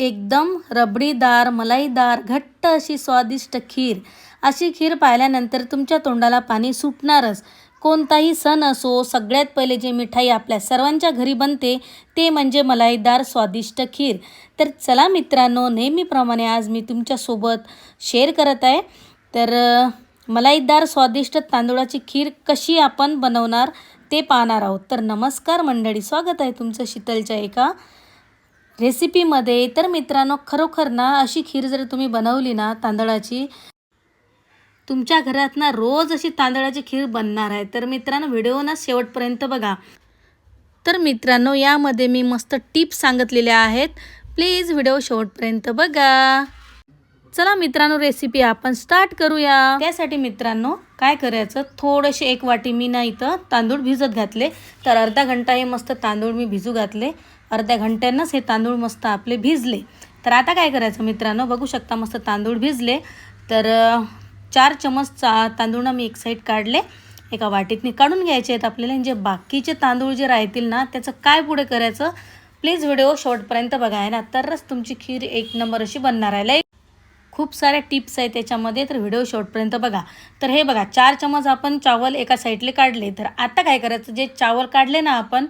एकदम रबडीदार मलाईदार घट्ट अशी स्वादिष्ट खीर. अशी खीर पाहिल्यानंतर तुमच्या तोंडाला पाणी सुटणारच. कोणताही सण असो सगळ्यात पहिले जे मिठाई आपल्या सर्वांच्या घरी बनते ते म्हणजे मलाईदार स्वादिष्ट खीर. तर चला मित्रांनो नेहमीप्रमाणे आज मी तुमच्यासोबत शेअर करत आहे. तर मलाईदार स्वादिष्ट तांदूळाची खीर कशी आपण बनवणार ते पाहणार आहोत. तर नमस्कार मंडळी स्वागत आहे तुमचं शीतलच्या एका रेसिपीमध्ये तर मित्रांनो खरोखर ना अशी खीर जर तुम्ही बनवली ना तांदळाची तुमच्या घरात ना रोज अशी तांदळाची खीर बनणार आहे. तर मित्रांनो व्हिडिओ ना शेवटपर्यंत बघा. तर मित्रांनो यामध्ये मी मस्त टिप्स सांगितलेल्या आहेत. प्लीज व्हिडिओ शेवटपर्यंत बघा. चला मित्रांनो रेसिपी आपण स्टार्ट करूया. त्यासाठी मित्रांनो काय करायचं? थोडेसे एक वाटी मी ना इथं तांदूळ भिजत घातले. तर अर्धा घंटा हे मस्त तांदूळ मी भिजू घातले. अर्ध्या घंट्यानंच हे तांदूळ मस्त आपले भिजले. तर आता काय करायचं मित्रांनो? बघू शकता मस्त तांदूळ भिजले. तर चार चमच चा तांदूळ मी एक साईड काढले. एका वाटीतनी काढून घ्यायचे आहेत आपल्याला. जे बाकीचे तांदूळ जे राहतील ना त्याचं काय पुढे करायचं? प्लीज व्हिडिओ शॉर्टपर्यंत बघा आहे ना? तरच तुमची खीर एक नंबर अशी बनणार आहे. खूप साऱ्या टिप्स आहेत त्याच्यामध्ये. तर व्हिडिओ शेवटपर्यंत बघा. तर हे बघा चार चमच आपण चावल एका साईडले काढले. तर आता काय करायचं? जे चावल काढले ना आपण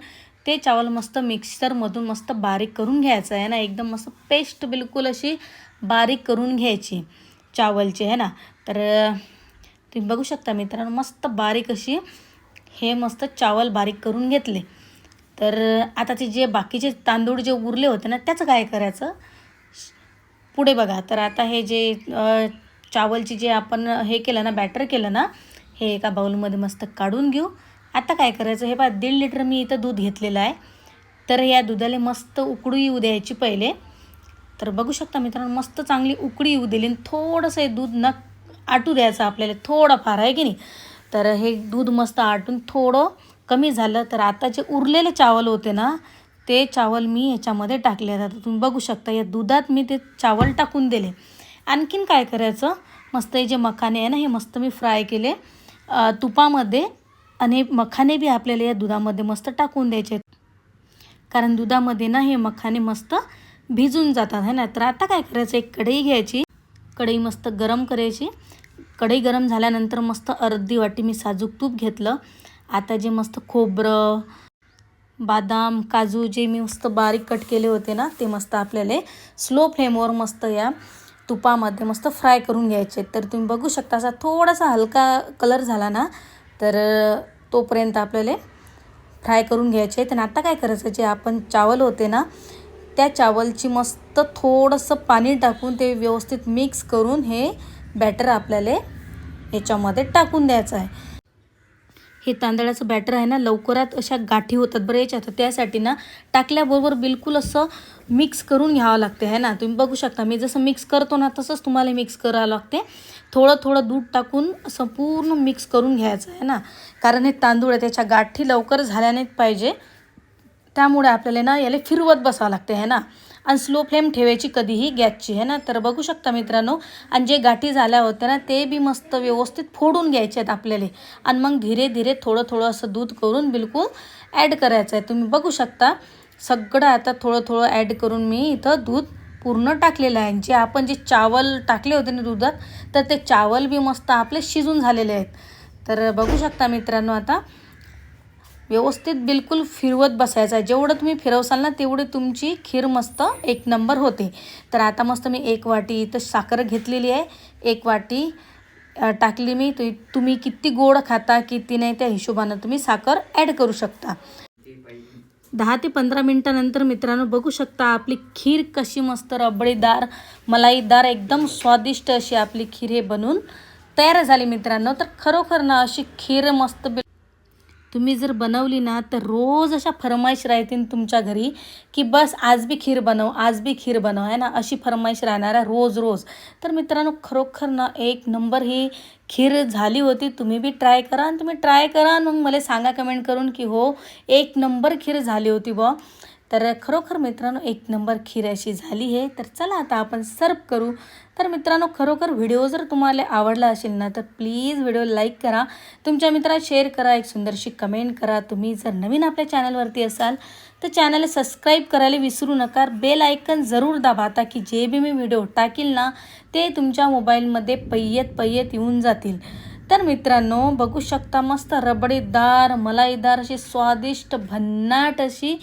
ते चावल मस्त मिक्सरमधून मस्त बारीक करून घ्यायचं आहे ना. एकदम मस्त पेस्ट बिलकुल अशी बारीक करून घ्यायची चावलची आहे ना? तर तुम्ही बघू शकता मित्रांनो मस्त बारीक अशी हे मस्त चावल बारीक करून घेतले. तर आता ते जे बाकीचे तांदूळ जे उरले होते ना त्याचं काय करायचं? पुढे बघा. तर आता हे जे चावलची जे आपण हे केलं ना बॅटर केलं ना हे एका बाउलमध्ये मस्त काढून घेऊ. आता काय करायचं? हे पहा दीड लिटर मी इथं दूध घेतलेलं आहे. तर या दुधाला मस्त उकडू येऊ द्यायची पहिले. तर बघू शकता मित्रांनो मस्त चांगली उकळी येऊ दिली आणि थोडंसं हे दूध न आटू द्यायचं आपल्याला. थोडं फार आहे की नाही? तर हे दूध मस्त आटून थोडं कमी झालं. तर आता जे उरलेले चावल होते ना ते चावल मी ह्याच्यामध्ये टाकले आता तुम्ही बघू शकता या दुधात मी ते चावल टाकून दिले. आणखीन काय करायचं? मस्त हे जे मखाने आहे ना हे मस्त मी फ्राय केले. तुपामध्ये आणि मखाने बी आपल्याला या दुधामध्ये मस्त टाकून द्यायचे कारण दुधामध्ये ना हे मखाने मस्त भिजून जातात है ना? तर आता काय करायचं? एक कढई घ्यायची. कढई मस्त गरम करायची. कढई गरम झाल्यानंतर मस्त अर्धी वाटी मी साजूक तूप घेतलं. आता जे मस्त खोबरं बदाम काजू जे मी मस्त बारीक कट केले होते ना ते मस्त आपल्याला स्लो फ्लेमवर मस्त या तुपामध्ये मस्त फ्राय करून घ्यायचे. तर तुम्ही बघू शकता असा थोडासा हलका कलर झाला ना तर तोपर्यंत आपल्याला फ्राय करून घ्यायचे. आहेत आणि आता काय करायचं जे आपण चावल होते ना त्या चावलची मस्त थोडंसं पाणी टाकून ते व्यवस्थित मिक्स करून हे बॅटर आपल्याला याच्यामध्ये टाकून द्यायचं आहे. हे तांदळाचं बॅटर आहे ना लवकरात अशा गाठी होतात बरं याच्यात. त्यासाठी ना टाकल्याबरोबर बिलकुल असं मिक्स करून घ्यावं लागते आहे ना? तुम्ही बघू शकता मी जसं मिक्स करतो ना तसंच तुम्हाला मिक्स करावं लागते. थोडं थोडं दूध टाकून असं पूर्ण मिक्स करून घ्यायचं आहे ना? कारण हे तांदूळ आहे त्याच्या गाठी लवकर झाल्या नाहीत पाहिजे. त्यामुळे आपल्याला ना याला फिरवत बसावं लागते आहे ना? आणि स्लो फ्लेम ठेवायची कधीही गॅसची आहे ना? तर बघू शकता मित्रांनो आणि जे गाठी झाल्या होत्या ना ते बी मस्त व्यवस्थित फोडून घ्यायचे आहेत आपल्याला. आणि मग धीरे धीरे थोडं थोडं असं दूध करून बिलकुल ॲड करायचं आहे. तुम्ही बघू शकता सगळं आता थोडं थोडं ॲड करून मी इथं दूध पूर्ण टाकलेलं आहे. जे आपण जे चावल टाकले होते ना दुधात तर ते चावल बी मस्त आपले शिजून झालेले आहेत. तर बघू शकता मित्रांनो आता व्यवस्थित बिलकुल फिरवत बसायचं आहे. जेवढं तुम्ही फिरवसाल ना तेवढी तुमची खीर मस्त एक नंबर होते. तर आता मस्त मी एक वाटी इथं साखर घेतलेली आहे. एक वाटी टाकली मी. तु तुम्ही किती गोड खाता किती नाही त्या हिशोबानं तुम्ही साखर ॲड करू शकता. दहा ते पंधरा मिनटानंतर मित्रांनो बघू शकता आपली खीर कशी मस्त रबडीदार मलाईदार एकदम स्वादिष्ट अशी आपली खीर हे बनून तयार झाली मित्रांनो. तर खरोखर ना अशी खीर मस्त बिल तुम्ही जर बनवली ना तर रोज अशा फरमाईश राहतील तुमच्या घरी की बस आज बी खीर बनव आज बी खीर बनव आहे ना? अशी फरमाईश राहणार आहे रोज रोज. तर मित्रांनो खरोखर ना एक नंबर ही खीर झाली होती. तुम्ही बी ट्राय करा आणि तुम्ही ट्राय करा. मग मला सांगा कमेंट करून की हो एक नंबर खीर झाली होती बुवा. तर खरोखर मित्रांनो एक नंबर खीर अशी झाली आहे तर चला आता आपण सर्व करू. तर मित्रांनो खरोखर व्हिडिओ जर तुम्हाला आवडला असेल ना तर प्लीज व्हिडिओ लाईक करा. तुमच्या मित्राला शेअर करा एक सुंदरशी कमेंट करा. तुम्ही जर नवीन आपल्या चॅनलवरती असाल तर चॅनल सबस्क्राईब करायला विसरू नका. बेल आयकन जरूर दाबा ताकी जे बी मी व्हिडिओ टाकील ना ते तुमच्या मोबाईलमध्ये पय्यत पय्यत येऊन जातील. तर मित्रांनो बघू शकता मस्त रबडीदार मलाईदार अशी स्वादिष्ट भन्नाट अशी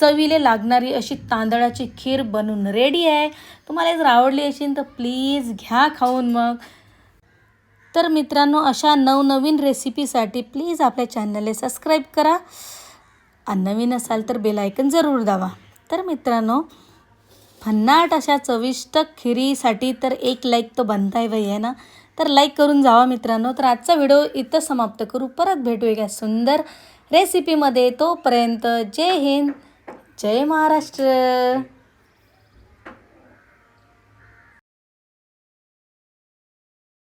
चवीले लागणारी अशी तांदळाची खीर बनून रेडी आहे. तुम्हाला जर आवडली असेल तर प्लीज घ्या खाऊन मग. तर मित्रांनो अशा नवनवीन रेसिपीसाठी प्लीज आपल्या चॅनलला सबस्क्राईब करा. आणि नवीन असाल तर बेलायकन जरूर दावा तर मित्रांनो भन्नाट अशा चविष्ट खिरीसाठी तर एक लाईक तो बनताय बाई आहे ना? तर लाईक करून जावा मित्रांनो. तर आजचा व्हिडिओ इथं समाप्त करू. परत भेटू एका सुंदर रेसिपीमध्ये तोपर्यंत जय हिंद. जय महाराष्ट्र